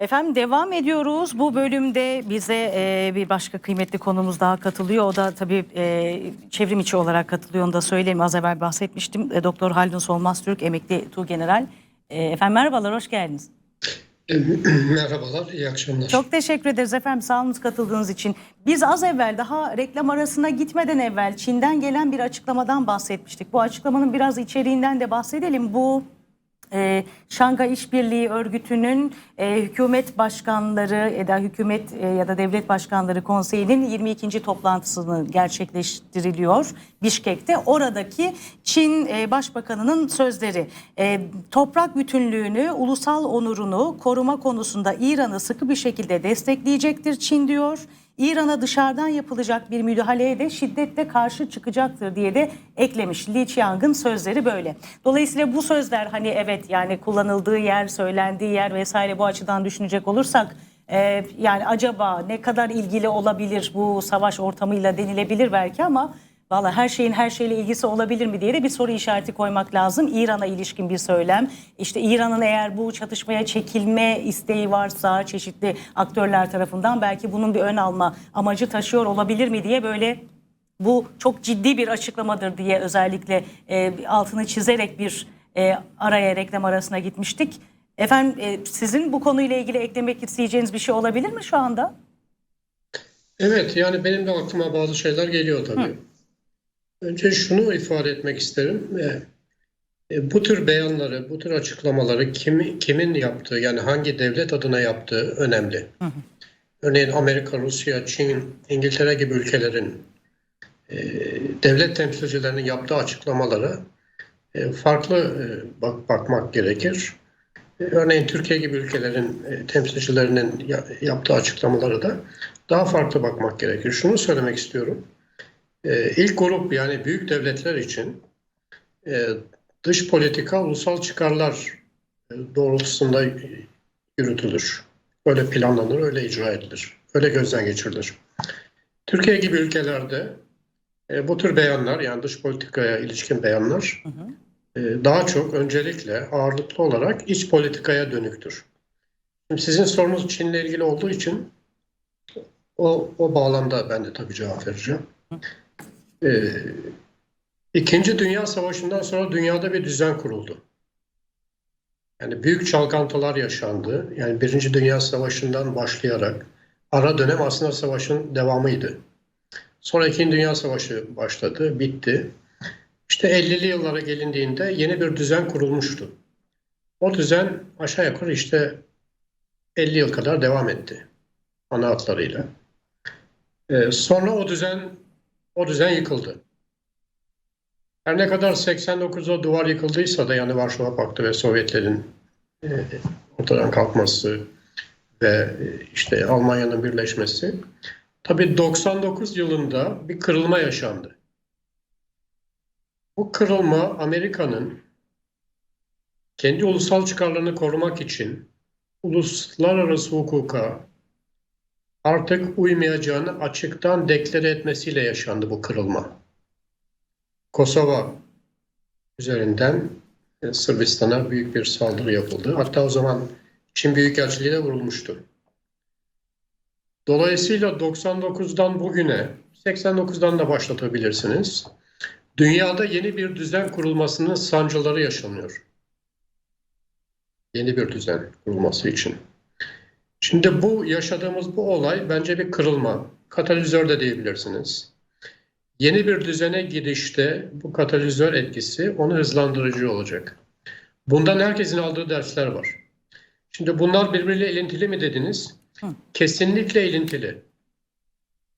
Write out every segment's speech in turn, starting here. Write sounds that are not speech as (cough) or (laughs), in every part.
Efendim devam ediyoruz. Bu bölümde bize e, bir başka kıymetli konumuz daha katılıyor. O da tabii e, çevrim içi olarak katılıyor. Onu da söyleyeyim. Az evvel bahsetmiştim. E, Doktor Haldun Solmaz Türk, emekli Tuğgeneral. E, efendim merhabalar, hoş geldiniz. E, (clears throat) Merhabalar, iyi akşamlar. Çok teşekkür ederiz efendim sağ olun katıldığınız için. Biz az evvel daha reklam arasına gitmeden evvel Çin'den gelen bir açıklamadan bahsetmiştik. Bu açıklamanın biraz içeriğinden de bahsedelim. Bu e, Şangay İşbirliği Örgütü'nün e, hükümet başkanları ya da hükümet e, ya da devlet başkanları konseyinin 22. toplantısını gerçekleştiriliyor Bişkek'te. Oradaki Çin e, Başbakanı'nın sözleri e, toprak bütünlüğünü, ulusal onurunu koruma konusunda İran'ı sıkı bir şekilde destekleyecektir Çin diyor. İran'a dışarıdan yapılacak bir müdahaleye de şiddetle karşı çıkacaktır diye de eklemiş. Li Qiang'ın sözleri böyle. Dolayısıyla bu sözler hani evet yani kullanıldığı yer, söylendiği yer vesaire bu açıdan düşünecek olursak e, yani acaba ne kadar ilgili olabilir bu savaş ortamıyla denilebilir belki ama Valla her şeyin her şeyle ilgisi olabilir mi diye de bir soru işareti koymak lazım. İran'a ilişkin bir söylem. İşte İran'ın eğer bu çatışmaya çekilme isteği varsa çeşitli aktörler tarafından belki bunun bir ön alma amacı taşıyor olabilir mi diye böyle bu çok ciddi bir açıklamadır diye özellikle e, altını çizerek bir e, araya reklam arasına gitmiştik. Efendim e, sizin bu konuyla ilgili eklemek isteyeceğiniz bir şey olabilir mi şu anda? Evet, yani benim de aklıma bazı şeyler geliyor tabii. Önce şunu ifade etmek isterim. E, e, bu tür beyanları, bu tür açıklamaları kim, kimin yaptığı, yani hangi devlet adına yaptığı önemli. Örneğin Amerika, Rusya, Çin, İngiltere gibi ülkelerin e, devlet temsilcilerinin yaptığı açıklamalara e, farklı e, bak, bakmak gerekir. E, Örneğin Türkiye gibi ülkelerin e, temsilcilerinin ya- yaptığı açıklamalara da daha farklı bakmak gerekir. Şunu söylemek istiyorum. E, İlk grup yani büyük devletler için e, dış politika ulusal çıkarlar e, doğrultusunda yürütülür. Öyle planlanır, öyle icra edilir. Öyle gözden geçirilir. Türkiye gibi ülkelerde e, bu tür beyanlar yani dış politikaya ilişkin beyanlar e, daha çok öncelikle ağırlıklı olarak iç politikaya dönüktür. Şimdi sizin sorunuz Çin'le ilgili olduğu için o, o bağlamda ben de tabii cevap vereceğim. Ee, İkinci Dünya Savaşı'ndan sonra dünyada bir düzen kuruldu. Yani büyük çalkantılar yaşandı. Yani Birinci Dünya Savaşı'ndan başlayarak ara dönem aslında savaşın devamıydı. Sonra İkinci Dünya Savaşı başladı, bitti. İşte 50'li yıllara gelindiğinde yeni bir düzen kurulmuştu. O düzen aşağı yukarı işte 50 yıl kadar devam etti ana hatlarıyla. Ee, sonra o düzen o düzen yıkıldı. Her ne kadar 89'da duvar yıkıldıysa da yani Varşova Paktı ve Sovyetlerin e, ortadan kalkması ve e, işte Almanya'nın birleşmesi tabii 99 yılında bir kırılma yaşandı. Bu kırılma Amerika'nın kendi ulusal çıkarlarını korumak için uluslararası hukuka artık uymayacağını açıktan deklare etmesiyle yaşandı bu kırılma. Kosova üzerinden e, Sırbistan'a büyük bir saldırı yapıldı. Hatta o zaman Çin Büyükelçiliği de vurulmuştu. Dolayısıyla 99'dan bugüne, 89'dan da başlatabilirsiniz. Dünyada yeni bir düzen kurulmasının sancıları yaşanıyor. Yeni bir düzen kurulması için. Şimdi bu yaşadığımız bu olay bence bir kırılma. Katalizör de diyebilirsiniz. Yeni bir düzene gidişte bu katalizör etkisi onu hızlandırıcı olacak. Bundan herkesin aldığı dersler var. Şimdi bunlar birbiriyle ilintili mi dediniz? Hı. Kesinlikle ilintili.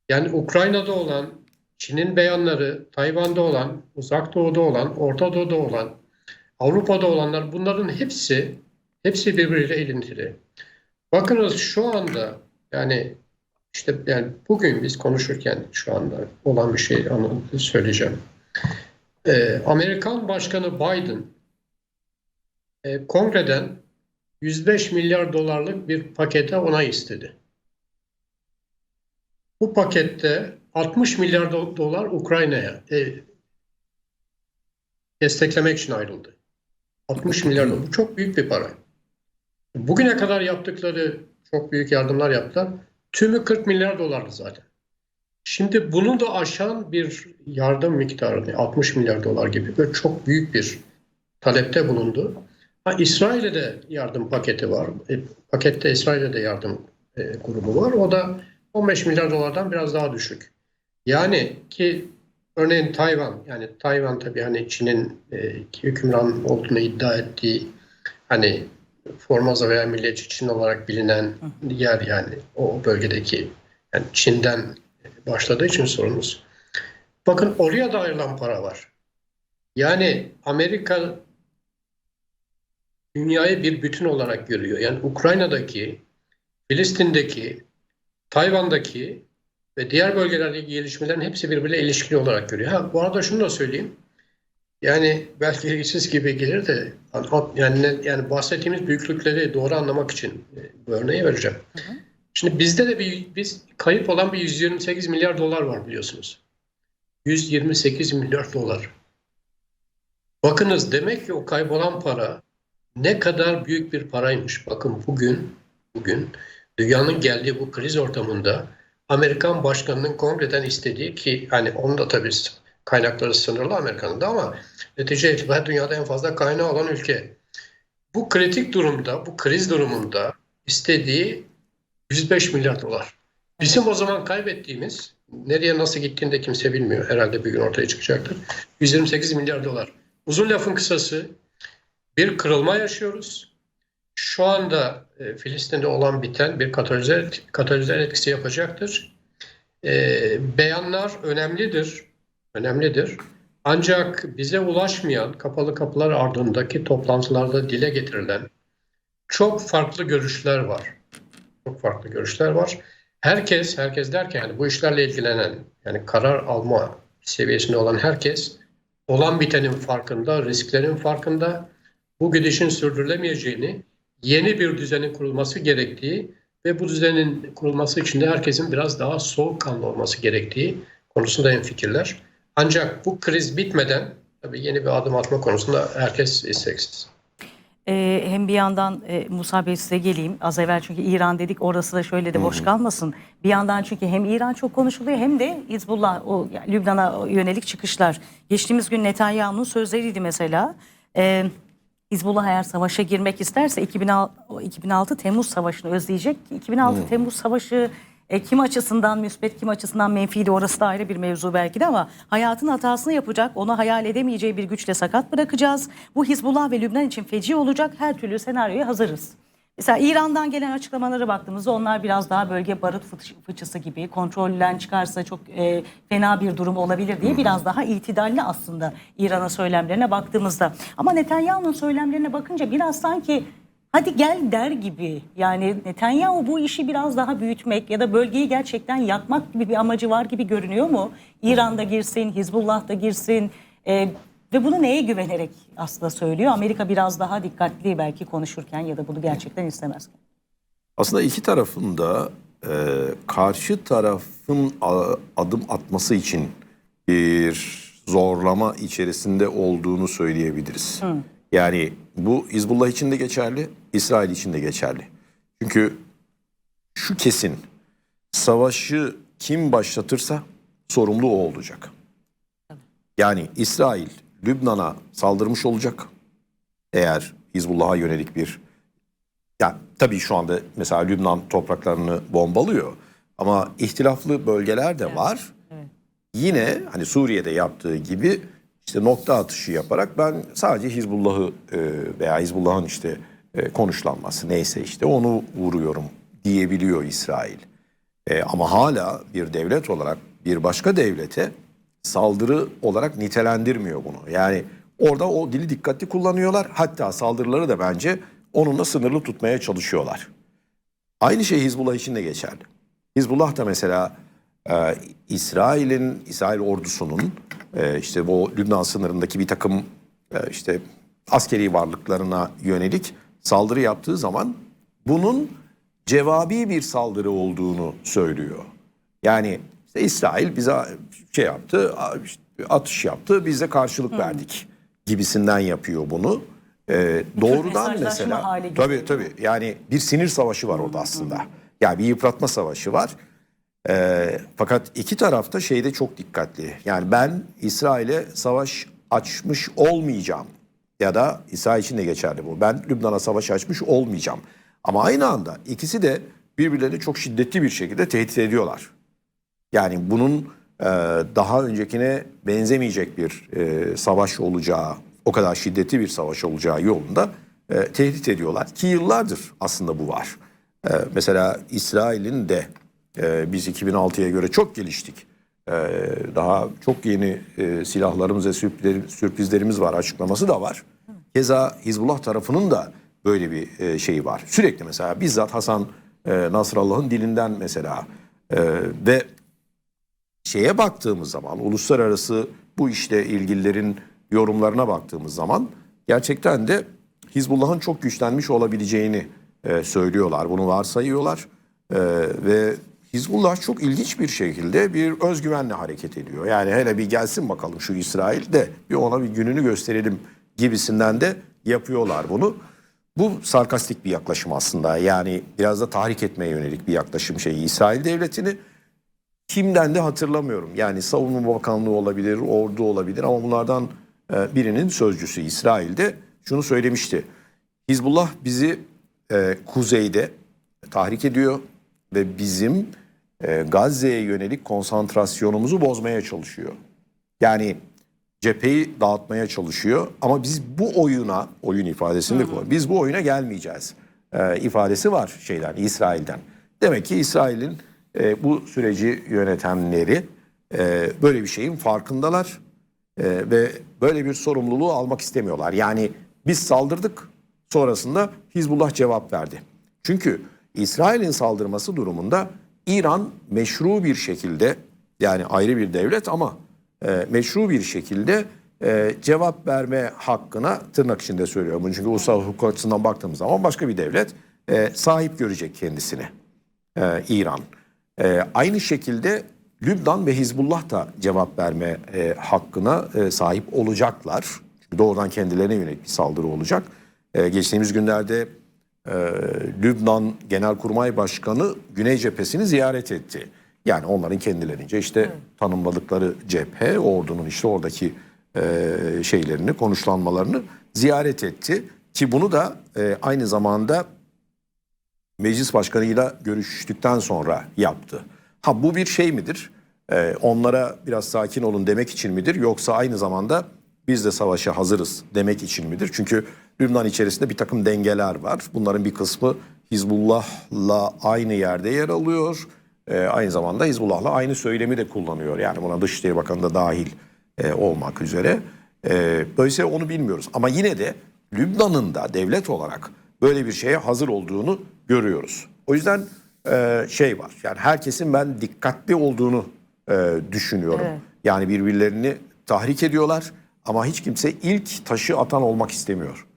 Yani Ukrayna'da olan, Çin'in beyanları, Tayvan'da olan, Uzak Doğu'da olan, Orta Doğu'da olan, Avrupa'da olanlar bunların hepsi hepsi birbiriyle ilintili. Bakınız şu anda yani işte yani bugün biz konuşurken şu anda olan bir şey söyleyeceğim. Ee, Amerikan Başkanı Biden e, kongreden 105 milyar dolarlık bir pakete onay istedi. Bu pakette 60 milyar do- dolar Ukrayna'ya e, desteklemek için ayrıldı. 60 milyar dolar. Bu çok büyük bir para. Bugüne kadar yaptıkları çok büyük yardımlar yaptılar. Tümü 40 milyar dolardı zaten. Şimdi bunu da aşan bir yardım miktarı 60 milyar dolar gibi böyle çok büyük bir talepte bulundu. Ha, İsrail'e de yardım paketi var. E, pakette İsrail'e de yardım e, grubu var. O da 15 milyar dolardan biraz daha düşük. Yani ki örneğin Tayvan yani Tayvan tabii hani Çin'in e, hükümran olduğunu iddia ettiği hani Formosa veya Milliyetçi Çin olarak bilinen yer yani o bölgedeki yani Çin'den başladığı için sorunumuz. Bakın oraya da ayrılan para var. Yani Amerika dünyayı bir bütün olarak görüyor. Yani Ukrayna'daki, Filistin'deki, Tayvan'daki ve diğer bölgelerdeki gelişmelerin hepsi birbiriyle ilişkili olarak görüyor. Ha, bu arada şunu da söyleyeyim. Yani belki ilgisiz gibi gelir de yani yani bahsettiğimiz büyüklükleri doğru anlamak için e, bu örneği vereceğim. Şimdi bizde de bir biz kayıp olan bir 128 milyar dolar var biliyorsunuz. 128 milyar dolar. Bakınız demek ki o kaybolan para ne kadar büyük bir paraymış. Bakın bugün bugün dünyanın geldiği bu kriz ortamında Amerikan başkanının kongreden istediği ki hani onun da tabii kaynakları sınırlı Amerika'nın da ama netice itibariyle dünyada en fazla kaynağı olan ülke. Bu kritik durumda, bu kriz durumunda istediği 105 milyar dolar. Bizim o zaman kaybettiğimiz, nereye nasıl gittiğini de kimse bilmiyor. Herhalde bir gün ortaya çıkacaktır. 128 milyar dolar. Uzun lafın kısası bir kırılma yaşıyoruz. Şu anda e, Filistin'de olan biten bir katalizör, katalizör etkisi yapacaktır. E, beyanlar önemlidir. Önemlidir. Ancak bize ulaşmayan kapalı kapılar ardındaki toplantılarda dile getirilen çok farklı görüşler var. Çok farklı görüşler var. Herkes, herkes derken yani bu işlerle ilgilenen, yani karar alma seviyesinde olan herkes olan bitenin farkında, risklerin farkında, bu gidişin sürdürülemeyeceğini, yeni bir düzenin kurulması gerektiği ve bu düzenin kurulması için de herkesin biraz daha soğukkanlı olması gerektiği konusunda hemfikirler. Ancak bu kriz bitmeden tabii yeni bir adım atma konusunda herkes isteksiz. Ee, hem bir yandan e, Musa Bey size geleyim. Az evvel çünkü İran dedik orası da şöyle de boş kalmasın. Bir yandan çünkü hem İran çok konuşuluyor hem de Hizbullah o yani Lübnan'a yönelik çıkışlar. Geçtiğimiz gün Netanyahu'nun sözleriydi mesela. Ee, Hizbullah eğer savaşa girmek isterse 2006, 2006 Temmuz Savaşı'nı özleyecek. 2006 Temmuz Savaşı e, kim açısından müspet kim açısından menfiydi orası da ayrı bir mevzu belki de ama hayatın hatasını yapacak onu hayal edemeyeceği bir güçle sakat bırakacağız. Bu Hizbullah ve Lübnan için feci olacak her türlü senaryoya hazırız. Mesela İran'dan gelen açıklamalara baktığımızda onlar biraz daha bölge barut fıç- fıçısı gibi kontrolden çıkarsa çok e, fena bir durum olabilir diye biraz daha itidalli aslında İran'ın söylemlerine baktığımızda. Ama Netanyahu'nun söylemlerine bakınca biraz sanki hadi gel der gibi yani Netanyahu bu işi biraz daha büyütmek ya da bölgeyi gerçekten yakmak gibi bir amacı var gibi görünüyor mu? İran'da girsin, Hizbullah da girsin e, ve bunu neye güvenerek aslında söylüyor? Amerika biraz daha dikkatli belki konuşurken ya da bunu gerçekten istemezken. Aslında iki tarafın da e, karşı tarafın adım atması için bir zorlama içerisinde olduğunu söyleyebiliriz. Yani bu Hizbullah için de geçerli, İsrail için de geçerli. Çünkü şu kesin, savaşı kim başlatırsa sorumlu o olacak. Yani İsrail Lübnan'a saldırmış olacak eğer Hizbullah'a yönelik bir ya tabii şu anda mesela Lübnan topraklarını bombalıyor ama ihtilaflı bölgeler de var. Yine hani Suriye'de yaptığı gibi işte nokta atışı yaparak ben sadece Hizbullah'ı e, veya Hizbullah'ın işte e, konuşlanması neyse işte onu vuruyorum diyebiliyor İsrail. E, ama hala bir devlet olarak bir başka devlete saldırı olarak nitelendirmiyor bunu. Yani orada o dili dikkatli kullanıyorlar. Hatta saldırıları da bence onunla sınırlı tutmaya çalışıyorlar. Aynı şey Hizbullah için de geçerli. Hizbullah da mesela e, İsrail'in, İsrail ordusunun e, işte bu Lübnan sınırındaki bir takım e, işte askeri varlıklarına yönelik saldırı yaptığı zaman bunun cevabi bir saldırı olduğunu söylüyor. Yani işte İsrail bize şey yaptı, atış yaptı, biz de karşılık verdik gibisinden yapıyor bunu. e, doğrudan mesela tabii tabii yani bir sinir savaşı var orada aslında. Yani bir yıpratma savaşı var. E, fakat iki tarafta şeyde çok dikkatli. Yani ben İsrail'e savaş açmış olmayacağım. Ya da İsrail için de geçerli bu. Ben Lübnan'a savaş açmış olmayacağım. Ama aynı anda ikisi de birbirlerini çok şiddetli bir şekilde tehdit ediyorlar. Yani bunun e, daha öncekine benzemeyecek bir e, savaş olacağı, o kadar şiddetli bir savaş olacağı yolunda e, tehdit ediyorlar. Ki yıllardır aslında bu var. E, mesela İsrail'in de e, biz 2006'ya göre çok geliştik. E, daha çok yeni e, silahlarımız ve sürprizler- sürprizlerimiz var açıklaması da var. Keza Hizbullah tarafının da böyle bir e, şeyi var. Sürekli mesela bizzat Hasan e, Nasrallah'ın dilinden mesela e, ve şeye baktığımız zaman uluslararası bu işle ilgililerin yorumlarına baktığımız zaman gerçekten de Hizbullah'ın çok güçlenmiş olabileceğini e, söylüyorlar. Bunu varsayıyorlar E, ve Hizbullah çok ilginç bir şekilde bir özgüvenle hareket ediyor. Yani hele bir gelsin bakalım şu İsrail de bir ona bir gününü gösterelim gibisinden de yapıyorlar bunu. Bu sarkastik bir yaklaşım aslında. Yani biraz da tahrik etmeye yönelik bir yaklaşım şeyi. İsrail devletini kimden de hatırlamıyorum. Yani savunma bakanlığı olabilir, ordu olabilir ama bunlardan e, birinin sözcüsü İsrail'de şunu söylemişti. Hizbullah bizi e, kuzeyde tahrik ediyor ve bizim e, Gazze'ye yönelik konsantrasyonumuzu bozmaya çalışıyor. Yani cepheyi dağıtmaya çalışıyor ama biz bu oyuna, oyun ifadesini de kullan. Biz bu oyuna gelmeyeceğiz e, ifadesi var şeyden, İsrail'den. Demek ki İsrail'in e, bu süreci yönetenleri e, böyle bir şeyin farkındalar e, ve böyle bir sorumluluğu almak istemiyorlar. Yani biz saldırdık sonrasında Hizbullah cevap verdi. Çünkü İsrail'in saldırması durumunda İran meşru bir şekilde yani ayrı bir devlet ama e, meşru bir şekilde e, cevap verme hakkına tırnak içinde söylüyorum. bunu Çünkü ulusal hukuk açısından baktığımız zaman başka bir devlet e, sahip görecek kendisini e, İran. E, aynı şekilde Lübnan ve Hizbullah da cevap verme e, hakkına e, sahip olacaklar. Çünkü doğrudan kendilerine yönelik bir saldırı olacak. E, geçtiğimiz günlerde e, Lübnan Genelkurmay Başkanı Güney Cephesini ziyaret etti. Yani onların kendilerince işte tanımladıkları cephe, ordunun işte oradaki e, şeylerini, konuşlanmalarını ziyaret etti. Ki bunu da e, aynı zamanda meclis başkanıyla görüştükten sonra yaptı. Ha bu bir şey midir? Ee, onlara biraz sakin olun demek için midir? Yoksa aynı zamanda biz de savaşa hazırız demek için midir? Çünkü Lübnan içerisinde bir takım dengeler var. Bunların bir kısmı Hizbullah'la aynı yerde yer alıyor. Ee, aynı zamanda Hizbullah'la aynı söylemi de kullanıyor. Yani buna Dışişleri Bakanı da dahil e, olmak üzere. E, dolayısıyla onu bilmiyoruz. Ama yine de Lübnan'ın da devlet olarak böyle bir şeye hazır olduğunu görüyoruz. O yüzden e, şey var. Yani herkesin ben dikkatli olduğunu e, düşünüyorum. Evet. Yani birbirlerini tahrik ediyorlar ama hiç kimse ilk taşı atan olmak istemiyor.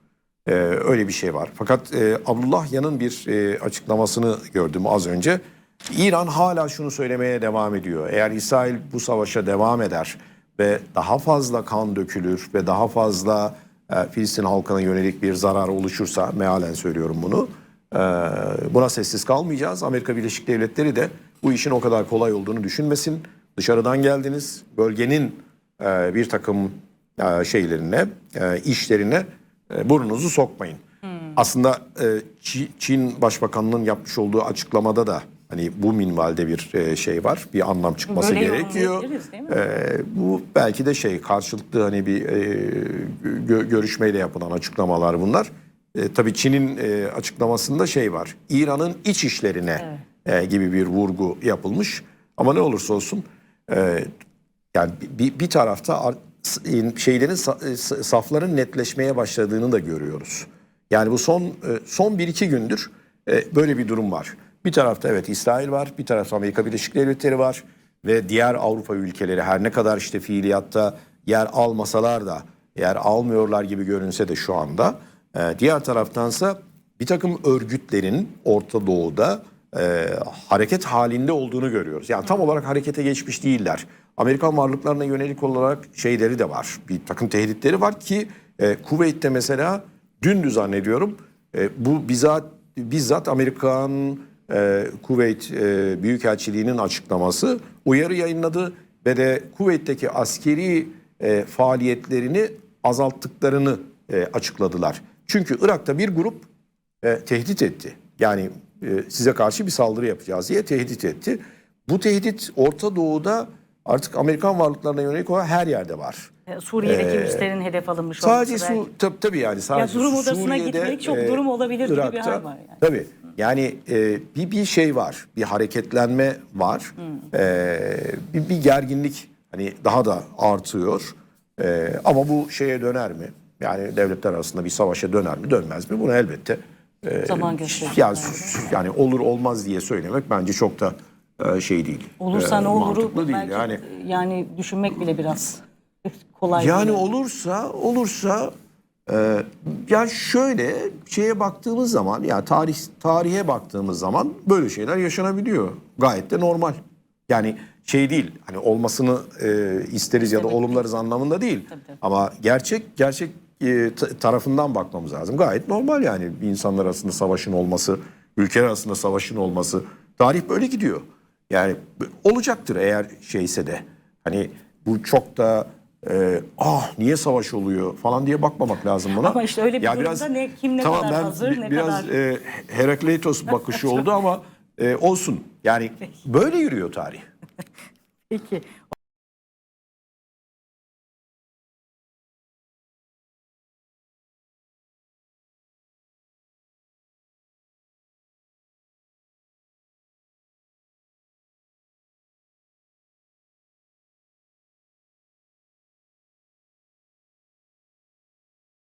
Ee, öyle bir şey var. Fakat e, Abdullah Yan'ın bir e, açıklamasını gördüm az önce. İran hala şunu söylemeye devam ediyor. Eğer İsrail bu savaşa devam eder ve daha fazla kan dökülür ve daha fazla e, Filistin halkına yönelik bir zarar oluşursa, mealen söylüyorum bunu, e, buna sessiz kalmayacağız. Amerika Birleşik Devletleri de bu işin o kadar kolay olduğunu düşünmesin. Dışarıdan geldiniz, bölgenin e, bir takım e, şeylerine, e, işlerine e, burnunuzu sokmayın. Aslında e, Çi- Çin Başbakanı'nın yapmış olduğu açıklamada da hani bu minvalde bir e, şey var. Bir anlam çıkması Böyle gerekiyor. E, bu belki de şey karşılıklı hani bir e, gö- görüşmeyle yapılan açıklamalar bunlar. E, tabii Çin'in e, açıklamasında şey var. İran'ın iç işlerine e, gibi bir vurgu yapılmış. Ama ne olursa olsun e, yani bir, bir tarafta şeylerin e, safların netleşmeye başladığını da görüyoruz. Yani bu son e, son bir iki gündür e, böyle bir durum var. Bir tarafta evet İsrail var, bir tarafta Amerika Birleşik Devletleri var ve diğer Avrupa ülkeleri her ne kadar işte fiiliyatta yer almasalar da yer almıyorlar gibi görünse de şu anda diğer taraftansa bir takım örgütlerin Orta Doğu'da e, hareket halinde olduğunu görüyoruz. Yani tam olarak harekete geçmiş değiller. Amerikan varlıklarına yönelik olarak şeyleri de var. Bir takım tehditleri var ki e, Kuveyt'te mesela dündü zannediyorum. E, bu bizzat bizzat Amerikan e, Kuveyt e, Büyükelçiliği'nin açıklaması uyarı yayınladı ve de Kuveyt'teki askeri e, faaliyetlerini azalttıklarını e, açıkladılar. Çünkü Irak'ta bir grup e, tehdit etti. Yani size karşı bir saldırı yapacağız diye tehdit etti. Bu tehdit Orta Doğu'da artık Amerikan varlıklarına yönelik olarak her yerde var. E, Suriye'deki üslerin hedef alınmış Sadece olması belki. su tabii, yani sadece durum Su- odasına Suriye'de, gitmek çok durum olabilir gibi bir Irak'ta- hal var yani. Tabii. Yani e, bir bir şey var, bir hareketlenme var, Hmm. E, bir, bir gerginlik hani daha da artıyor. E, ama bu şeye döner mi? Yani devletler arasında bir savaşa döner mi, dönmez mi? Bunu elbette Zaman gösterecek. yani, yani olur olmaz diye söylemek bence çok da e, şey değil. Olursa ne oluru mantıklı değil. belki Yani yani düşünmek bile biraz (laughs) kolay. Yani değil. olursa olursa e, ya şöyle şeye baktığımız zaman ya tarih tarihe baktığımız zaman böyle şeyler yaşanabiliyor. Gayet de normal. Yani şey değil hani olmasını e, isteriz ya da olumlarız anlamında değil. tabii. Ama gerçek gerçek e, ta- tarafından bakmamız lazım. Gayet normal yani insanlar arasında savaşın olması, ülkeler arasında savaşın olması. Tarih böyle gidiyor. Yani olacaktır eğer şeyse de. Hani bu çok da e, ah niye savaş oluyor falan diye bakmamak lazım buna. Ama işte öyle bir durumda ne- kim ne kadar ben hazır, ne biraz kadar- e, Herakleitos (laughs) bakışı oldu ama e, olsun. Yani böyle yürüyor tarih. (laughs) Peki.